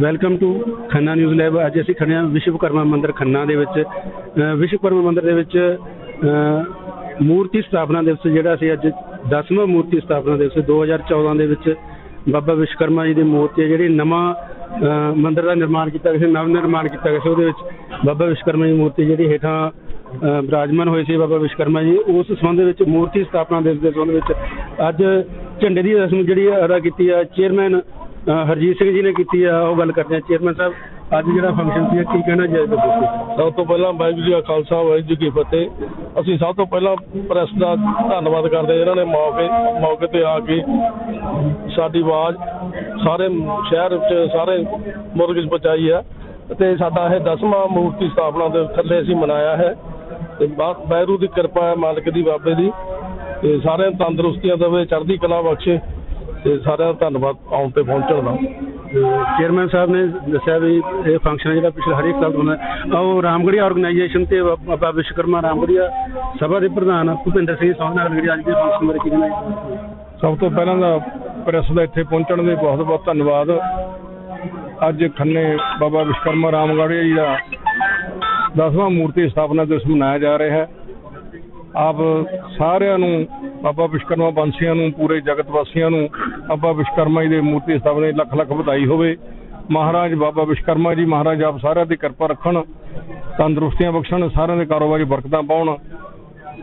Welcome to Khanna news live ਅੱਜ ਅਸੀਂ ਖੜੇ ਹਾਂ ਵਿਸ਼ਵਕਰਮਾ ਮੰਦਿਰ ਖੰਨਾ ਦੇ ਵਿੱਚ। ਵਿਸ਼ਵਕਰਮਾ ਮੰਦਿਰ ਦੇ ਵਿੱਚ ਮੂਰਤੀ ਸਥਾਪਨਾ ਦਿਵਸ ਜਿਹੜਾ ਸੀ ਅੱਜ 10ਵਾਂ ਮੂਰਤੀ ਸਥਾਪਨਾ ਦਿਵਸ 2014 ਦੇ ਵਿੱਚ ਬਾਬਾ ਵਿਸ਼ਵਕਰਮਾ ਜੀ ਦੀ ਮੂਰਤੀ ਹੈ ਜਿਹੜੀ ਨਵਾਂ ਅ, ਮੰਦਿਰ ਦਾ ਨਿਰਮਾਣ ਕੀਤਾ ਗਿਆ ਸੀ ਨਵ ਨਿਰਮਾਣ ਕੀਤਾ ਗਿਆ ਸੀ। ਉਹਦੇ ਵਿੱਚ ਬਾਬਾ ਵਿਸ਼ਵਕਰਮਾ ਜੀ ਦੀ ਮੂਰਤੀ ਜਿਹੜੀ ਹੇਠਾਂ ਅ, ਬਿਰਾਜਮਾਨ ਹੋਏ ਸੀ ਬਾਬਾ ਵਿਸ਼ਵਕਰਮਾ ਜੀ। ਉਸ ਸੰਬੰਧ ਵਿੱਚ ਮੂਰਤੀ ਸਥਾਪਨਾ ਦਿਵਸ ਦੇ ਸੰਬੰਧ ਵਿੱਚ ਅੱਜ ਝੰਡੇ ਦੀ ਰਸਮ ਜਿਹੜੀ ਅਦਾ ਕੀਤੀ ਆ ਚੇਅਰਮੈਨ ਅ, ਹਰਜੀਤ ਸਿੰਘ ਜੀ ਨੇ ਕੀਤੀ ਆ ਉਹ ਗੱਲ ਕਰਦੇ ਆ ਚੇਅਰਮੈਨ ਸਾਹਿਬ ਅੱਜ ਜਿਹੜਾ ਫੰਕਸ਼ਨ ਸੀ ਕੀ ਕਹਿਣਾ ਚਾਹੀਦਾ ਤੁਸੀਂ ਸਭ ਤੋਂ ਪਹਿਲਾਂ ਵਾਹਿਗੁਰੂ ਜੀ ਕਾ ਖਾਲਸਾ ਵਾਹਿਗੁਰੂ ਜੀ ਕੀ ਫਤਿਹ। ਅਸੀਂ ਸਭ ਤੋਂ ਪਹਿਲਾਂ ਪ੍ਰੈਸ ਦਾ ਧੰਨਵਾਦ ਕਰਦੇ ਹਾਂ ਜਿਨ੍ਹਾਂ ਨੇ ਮੌਕੇ ਮੌਕੇ ਤੇ ਆ ਕੇ ਸਾਡੀ ਆਵਾਜ਼ ਸਾਰੇ ਸ਼ਹਿਰ ਵਿੱਚ ਸਾਰੇ ਮੁਲਕ 'ਚ ਪਹੁੰਚਾਈ ਹੈ ਤੇ ਸਾਡਾ ਇਹ 10ਵਾਂ ਮੂਰਤੀ ਸਥਾਪਨਾ ਦੇ ਥੱਲੇ ਅਸੀਂ ਮਨਾਇਆ ਹੈ। ਤੇ ਬਾ- ਵਾਹਿਗੁਰੂ ਦੀ ਕਿਰਪਾ ਹੈ ਮਾਲਕ ਦੀ ਬਾਬੇ ਦੀ। ਤੇ ਸਾਰਿਆਂ ਨੂੰ ਤੰਦਰੁਸਤੀਆਂ ਦੇਵੇ ਚੜ੍ਹਦੀ ਕਲਾ ਬਖਸ਼ੇ। ਤੇ ਸਾਰਿਆਂ ਦਾ ਧੰਨਵਾਦ ਆਉਣ ਤੇ ਪਹੁੰਚਣ ਦਾ ਚੇਅਰਮੈਨ ਸਾਹਿਬ ਨੇ ਦੱਸਿਆ ਵੀ ਇਹ ਫੰਕਸ਼ਨ ਜਿਹੜਾ ਪਿਛਲੇ ਹਰੇਕ ਸਾਲ ਹੁੰਦਾ ਹੈ। ਉਹ ਰਾਮਗੜੀਆ ਆਰਗੇਨਾਈਜੇਸ਼ਨ ਤੇ ਬਾਬਾ ਵਿਸ਼ਵਕਰਮਾ ਰਾਮਗੜੀਆ ਸਭਾ ਦੇ ਪ੍ਰਧਾਨ ਭੁਪਿੰਦਰ ਸਿੰਘ ਸੋਹਣ ਨਾਲ ਜਿਹੜੀ ਅੱਜ ਦੇ ਫੰਕਸ਼ਨ ਬਾਰੇ ਕੀ ਕਹਿਣਾ ਹੈ? ਸਭ ਤੋਂ ਪਹਿਲਾਂ ਤਾਂ ਪ੍ਰੈਸ ਦਾ ਇੱਥੇ ਪਹੁੰਚਣ ਦੇ ਬਹੁਤ ਬਹੁਤ ਧੰਨਵਾਦ ਅੱਜ ਖੰਨੇ ਬਾਬਾ ਵਿਸ਼ਕਰਮਾ ਰਾਮਗੜ੍ਹੀਆ ਜੀ ਦਾ 10ਵਾਂ ਮੂਰਤੀ ਸਥਾਪਨਾ ਦਿਵਸ ਮਨਾਇਆ ਜਾ ਰਿਹਾ ਹੈ ਆਪ ਸਾਰਿਆਂ ਨੂੰ ਬਾਬਾ ਵਿਸ਼ਕਰਮਾ ਬੰਸੀਆਂ ਨੂੰ ਪੂਰੇ ਜਗਤ ਵਾਸੀਆਂ ਨੂੰ ਬਾਬਾ ਵਿਸ਼ਕਰਮਾ ਜੀ ਦੇ ਮੂਰਤੀ ਸਥਾਪਨਾ ਦੀ ਲੱਖ ਲੱਖ ਵਧਾਈ ਹੋਵੇ। ਮਹਾਰਾਜ ਬਾਬਾ ਵਿਸ਼ਕਰਮਾ ਜੀ ਮਹਾਰਾਜ ਆਪ ਸਾਰਿਆਂ ਦੀ ਕਿਰਪਾ ਰੱਖਣ ਤੰਦਰੁਸਤੀਆਂ ਬਖਸ਼ਣ ਸਾਰਿਆਂ ਦੇ ਕਾਰੋਬਾਰੀ ਬਰਕਤਾਂ ਪਾਉਣ।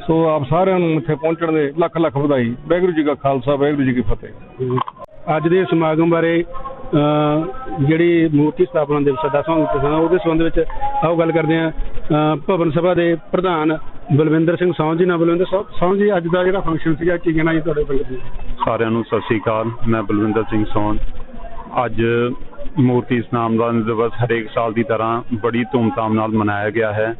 ਸੋ ਆਪ ਸਾਰਿਆਂ ਨੂੰ ਇੱਥੇ ਪਹੁੰਚਣ ਦੇ ਲੱਖ ਲੱਖ ਵਧਾਈ। ਵਾਹਿਗੁਰੂ ਜੀ ਕਾ ਖਾਲਸਾ ਵਾਹਿਗੁਰੂ ਜੀ ਕੀ ਫਤਿਹ। ਅੱਜ ਦੇ ਸਮਾਗਮ ਬਾਰੇ ਅ, ਜਿਹੜੀ ਮੂਰਤੀ ਸਥਾਪਨਾ ਦਿਵਸ ਹੈ 10ਵਾਂ ਉਹਦੇ ਸੰਬੰਧ ਵਿੱਚ ਆਓ ਗੱਲ ਕਰਦੇ ਹਾਂ ਭਵਨ ਸਭਾ ਦੇ ਪ੍ਰਧਾਨ ਬਲਵਿੰਦਰ ਸਿੰਘ ਸੌਂ ਜੀ ਨਾਲ। ਬਲਵਿੰਦਰ ਸੌ- ਜੀ ਅੱਜ ਦਾ ਜਿਹੜਾ ਫੰਕਸ਼ਨ ਸੀਗਾ ਕੀ ਕਹਿਣਾ ਜੀ ਤੁਹਾਡੇ ਪਿੰਡ ਦੀ ਸਾਰਿਆਂ ਨੂੰ ਸਤਿ ਸ੍ਰੀ ਅਕਾਲ, ਮੈਂ ਬਲਵਿੰਦਰ ਸਿੰਘ ਸੋਨ ਅੱਜ ਮੂਰਤੀ ਸਨਾਮਦਾਨ ਦਿਵਸ ਹਰੇਕ ਸਾਲ ਦੀ ਤਰ੍ਹਾਂ ਬੜੀ ਧੂਮਧਾਮ ਨਾਲ ਮਨਾਇਆ ਗਿਆ ਹੈ।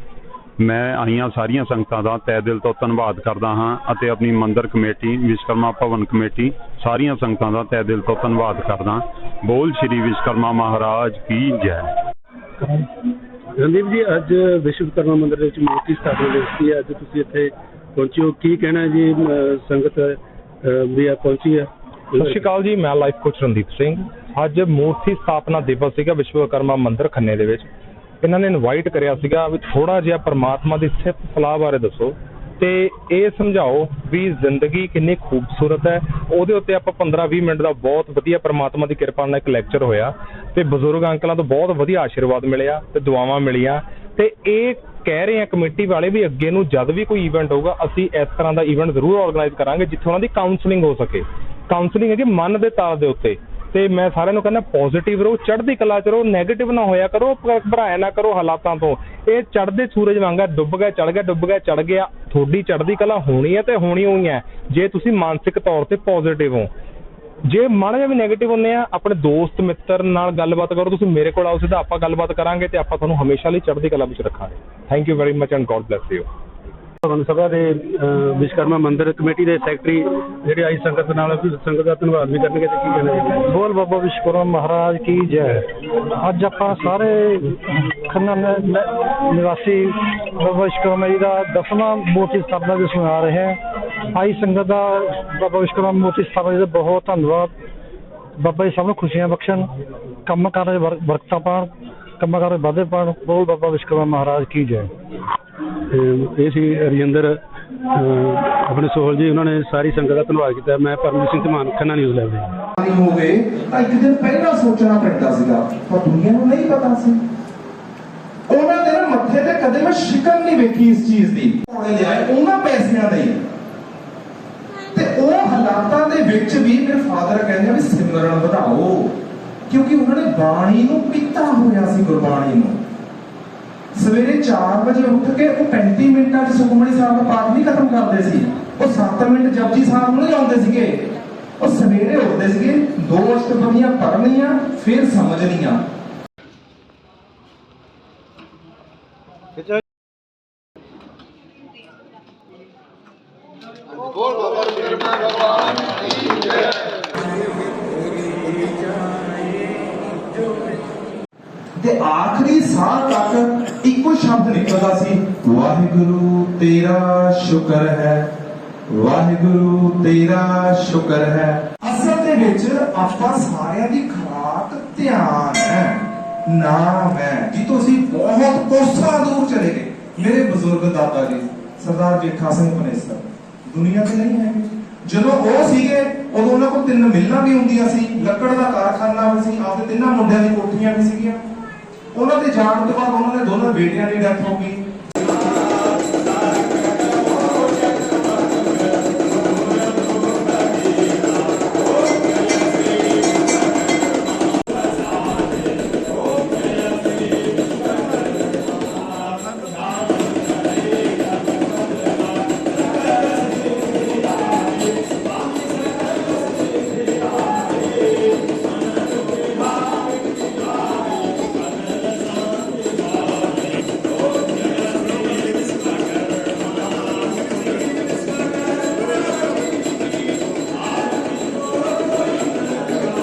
ਮੈਂ ਆਈਆਂ ਸਾਰੀਆਂ ਸੰਗਤਾਂ ਦਾ ਤਹਿ ਦਿਲ ਤੋਂ ਧੰਨਵਾਦ ਕਰਦਾ ਹਾਂ ਅਤੇ ਆਪਣੀ ਮੰਦਰ ਕਮੇਟੀ ਵਿਸ਼ਕਰਮਾ ਭਵਨ ਕਮੇਟੀ ਸਾਰੀਆਂ ਸੰਗਤਾਂ ਦਾ ਤਹਿ ਦਿਲ ਤੋਂ ਧੰਨਵਾਦ ਕਰਦਾ। ਬੋਲ ਸ਼੍ਰੀ ਵਿਸ਼ਕਰਮਾ ਮਹਾਰਾਜ ਕੀ ਜੈ। ਰਣਦੀਪ ਜੀ, ਅੱਜ ਵਿਸ਼ਵਕਰਮਾ ਮੰਦਿਰ ਦੇ ਵਿੱਚ ਮੂਰਤੀ ਸਥਾਪਨਾ ਦਿਵਸ ਸੀ ਅੱਜ ਤੁਸੀਂ ਇੱਥੇ ਪਹੁੰਚੇ ਹੋ। ਕੀ ਕਹਿਣਾ ਜੀ ਸੰਗਤ ਵੀ ਆ, ਪਹੁੰਚੀ ਹੈ ਸਤਿ ਸ਼੍ਰੀ ਅਕਾਲ ਜੀ, ਮੈਂ ਲਾਈਫ ਕੋਚ ਰਣਦੀਪ ਸਿੰਘ। ਅੱਜ ਮੂਰਤੀ ਸਥਾਪਨਾ ਦਿਵਸ ਸੀਗਾ ਵਿਸ਼ਵਕਰਮਾ ਮੰਦਿਰ ਖੰਨੇ ਦੇ ਵਿੱਚ। ਇਹਨਾਂ ਨੇ ਇਨਵਾਈਟ ਕਰਿਆ ਸੀਗਾ ਵੀ ਥੋੜਾ ਜਿਹਾ ਪਰਮਾਤਮਾ ਦੀ ਸਿਫਤ ਸਲਾਹ ਬਾਰੇ ਦੱਸੋ। ਤੇ ਇਹ ਸਮਝਾਓ ਵੀ ਜ਼ਿੰਦਗੀ ਕਿੰਨੀ ਖੂਬਸੂਰਤ ਹੈ। ਉਹਦੇ ਉੱਤੇ ਆਪਾਂ 15-20 ਮਿੰਟ ਦਾ ਬਹੁਤ ਵਧੀਆ ਪਰਮਾਤਮਾ ਦੀ ਕਿਰਪਾ ਨਾਲ ਇੱਕ ਲੈਕਚਰ ਹੋਇਆ। ਤੇ ਬਜ਼ੁਰਗ ਅੰਕਲਾਂ ਤੋਂ ਬਹੁਤ ਵਧੀਆ ਆਸ਼ੀਰਵਾਦ ਮਿਲਿਆ ਤੇ ਦੁਆਵਾਂ ਮਿਲੀਆਂ। ਤੇ ਇਹ ਕਹਿ ਰਹੇ ਆ ਕਮੇਟੀ ਵਾਲੇ ਵੀ ਅੱਗੇ ਨੂੰ ਜਦ ਵੀ ਕੋਈ ਇਵੈਂਟ ਹੋਊਗਾ, ਅਸੀਂ ਇਸ ਤਰ੍ਹਾਂ ਦਾ ਇਵੈਂਟ ਜ਼ਰੂਰ ਆਰਗੇਨਾਈਜ਼ ਕਰਾਂਗੇ, ਜਿੱਥੇ ਉਹਨਾਂ ਦੀ ਕਾਉਂਸਲਿੰਗ ਹੋ ਸਕੇ। ਕਾਉਂਸਲਿੰਗ ਹੈ ਕਿ ਮਨ ਦੇ ਤਾਲ ਦੇ ਉੱਤੇ। ਤੇ ਮੈਂ ਸਾਰਿਆਂ ਨੂੰ ਕਹਿੰਦਾ ਪੋਜ਼ਿਟਿਵ ਰਹੋ, ਚੜ੍ਹਦੀ ਕਲਾ ਚ ਰਹੋ 네ਗੇਟਿਵ ਨਾ ਹੋਇਆ ਕਰੋ ਭਰਾਇਆ ਨਾ ਕਰੋ ਹਾਲਾਤਾਂ ਤੋਂ। ਇਹ ਚੜ੍ਹਦੇ ਸੂਰਜ ਵਾਂਗਾ ਡੁੱਬ ਗਿਆ ਚੜ ਗਿਆ, ਡੁੱਬ ਗਿਆ ਚੜ ਗਿਆ। ਤੁਹਾਡੀ ਚੜ੍ਹਦੀ ਕਲਾ ਹੋਣੀ ਹੈ ਤੇ ਹੋਣੀ ਹੋਈ ਹੈ। ਜੇ ਤੁਸੀਂ ਮਾਨਸਿਕ ਤੌਰ ਤੇ ਪੋਜ਼ਿਟਿਵ ਹੋ ਜੇ ਮਾੜਾ ਜਿਹਾ ਵੀ 네ਗੇਟਿਵ ਹੁੰਨੇ ਆ ਆਪਣੇ ਦੋਸਤ ਮਿੱਤਰ ਨਾਲ ਗੱਲਬਾਤ ਕਰੋ ਤੁਸੀਂ ਮੇਰੇ ਕੋਲ ਆਓ ਸਿੱਧਾ ਆਪਾਂ ਗੱਲਬਾਤ ਕਰਾਂਗੇ ਤੇ ਆਪਾਂ ਤੁਹਾਨੂੰ ਹਮੇਸ਼ਾ ਲਈ ਚੜ੍ਹਦੀ ਕਲਾ ਵਿੱਚ ਰੱਖਾਂਗੇ। Thank you very much and God bless you ਭਵਨ ਸਭਾ ਦੇ ਅ, ਵਿਸ਼ਵਕਰਮਾ ਮੰਦਿਰ ਕਮੇਟੀ ਦੇ ਸੈਕਟਰੀ ਜਿਹੜੇ ਆਈ ਸੰਗਤ ਨਾਲ ਵੀ ਸੰਗਤ ਦਾ ਧੰਨਵਾਦ ਵੀ ਕਰਨਗੇ ਤੇ ਕੀ ਕਹਿਣਾ ਬੋਲ ਬਾਬਾ ਵਿਸ਼ਵਕਰਮਾ ਮਹਾਰਾਜ ਕੀ ਜੈ। ਅੱਜ ਆਪਾਂ ਸਾਰੇ ਖੰਨਾ ਨਿਵਾਸੀ ਬਾਬਾ ਵਿਸ਼ਵਕਰਮਾ ਜੀ ਦਾ ਦਸਵਾਂ ਮੂਰਤੀ ਸਥਾਪਨਾ ਦਿਵਸ ਮਨਾ ਰਹੇ ਹਾਂ। ਆਈ ਸੰਗਤ ਦਾ ਬਾਬਾ ਵਿਸ਼ਵਕਰਮਾ ਮੂਰਤੀ ਸਥਾਪਨਾ ਜੀ ਦਾ ਬਹੁਤ ਧੰਨਵਾਦ। ਬਾਬਾ ਜੀ ਸਭ ਨੂੰ ਖੁਸ਼ੀਆਂ ਬਖਸ਼ਣ ਕੰਮ ਕਾਰ ਬਰ- ਬਰਕਤਾਂ ਪਾਉਣ ਕੰਮਾਂ ਕਾਰ ਵਿੱਚ ਵਾਧੇ ਪਾਉਣ ਬੋਲ ਬਾਬਾ ਵਿਸ਼ਵਕਰਮਾ ਮਹਾਰਾਜ ਕੀ ਜੈ। ਇਹ ਸੀ ਰਜਿੰਦਰ ਆਪਣੇ ਸੋਹਲ ਜੀ ਉਹਨਾਂ ਨੇ ਸਾਰੀ ਸੰਗਤ ਦਾ ਧੰਨਵਾਦ ਕੀਤਾ। ਮੈਂ ਪਰਮਜੀਤ ਸਿੰਘ ਧਮਾਨ ਖੰਨਾ ਨਿਊਜ਼ ਲੈਬ ਦੇ ਨਹੀਂ ਹੋ ਗਏ ਤਾਂ ਇੱਕ ਦਿਨ ਪਹਿਲਾਂ ਸੋਚਣਾ ਪੈਂਦਾ ਸੀਗਾ ਪਰ ਦੁਨੀਆ ਨੂੰ ਨਹੀਂ ਪਤਾ ਸੀ। ਉਹਨਾਂ ਦੇ ਨਾ ਮੱਥੇ ਤੇ ਕਦੇ ਮੈਂ ਸ਼ਿਕਨ ਨਹੀਂ ਵੇਖੀ ਇਸ ਚੀਜ਼ ਦੀ। ਉਹਨੇ ਪੈਸਿਆਂ ਦੇ ਹੀ। ਤੇ ਦੇ ਵਿੱਚ ਵੀ ਮੇਰੇ ਫਾਦਰ ਕਹਿੰਦੇ ਵੀ ਸਿਮਰਨ ਵਧਾਓ, ਕਿਉਂਕਿ ਉਹਨਾਂ ਨੇ ਬਾਣੀ ਨੂੰ ਪੀਤਾ ਹੋਇਆ ਸੀ ਗੁਰਬਾਣੀ ਨੂੰ। ਸਵੇਰੇ 4 ਵਜੇ ਉੱਠ ਕੇ ਉਹ 35 ਮਿੰਟਾਂ 'ਚ ਸੁਖਮਨੀ ਸਾਹਿਬ ਦਾ ਪਾਠ ਨਹੀਂ ਖਤਮ ਕਰਦੇ ਸੀ। ਉਹ 7 ਮਿੰਟ ਜਪਜੀ ਸਾਹਿਬ ਨੂੰ ਲਾਉਂਦੇ ਸੀਗੇ। ਉਹ ਸਵੇਰੇ ਉੱਠਦੇ ਸੀਗੇ, ਦੋ ਅਸ਼ਟਪਦੀਆਂ ਪੜ੍ਹਨੀਆਂ, ਫਿਰ ਸਮਝਣੀਆਂ। ਤੇ ਆਖਰੀ ਸਾਹ ਤੱਕ ਇੱਕੋ ਸ਼ਬਦ ਨਿਕਲਦਾ ਸੀ, ਵਾਹਿਗੁਰੂ ਤੇਰਾ ਸ਼ੁਕਰ ਹੈ। ਵਾਹਿਗੁਰੂ ਤੇਰਾ ਸ਼ੁਕਰ ਹੈ। ਅਸਲ ਦੇ ਵਿੱਚ ਆਪਾਂ ਸਾਰਿਆਂ ਦੀ ਖਰਾਕ ਧਿਆਨ ਹੈ, ਨਾਮ ਹੈ। ਜੀ ਤੁਸੀਂ ਬਹੁਤ ਕੋਸਾਂ ਦੂਰ ਚਲੇ ਗਏ, ਮੇਰੇ ਬਜ਼ੁਰਗ ਦਾਦਾ ਜੀ, ਸਰਦਾਰ ਜੇਠਾ ਸਿੰਘ ਪਨੇਸਰ। ਦੁਨੀਆ ਤੇ ਨਹੀਂ ਹੈਗੇ। ਜਦੋਂ ਉਹ ਸੀਗੇ, ਉਦੋਂ ਉਹਨਾਂ ਕੋਲ ਤਿੰਨ ਮਿੱਲਾਂ ਵੀ ਹੁੰਦੀਆਂ ਸੀ, ਲੱਕੜ ਦਾ ਕਾਰਖਾਨਾ ਵੀ ਸੀ, ਆਪਦੇ ਤਿੰਨਾਂ ਮੁੰਡਿਆਂ ਦੀ ਕੋਠੀਆਂ ਵੀ ਸੀਗੀਆਂ। ਉਹਨਾਂ ਦੇ ਜਾਣ ਤੋਂ ਬਾਅਦ ਉਹਨਾਂ ਦੇ ਦੋਨਾਂ ਬੇਟਿਆਂ ਦੀ ਡੈਥ ਹੋ ਗਈ।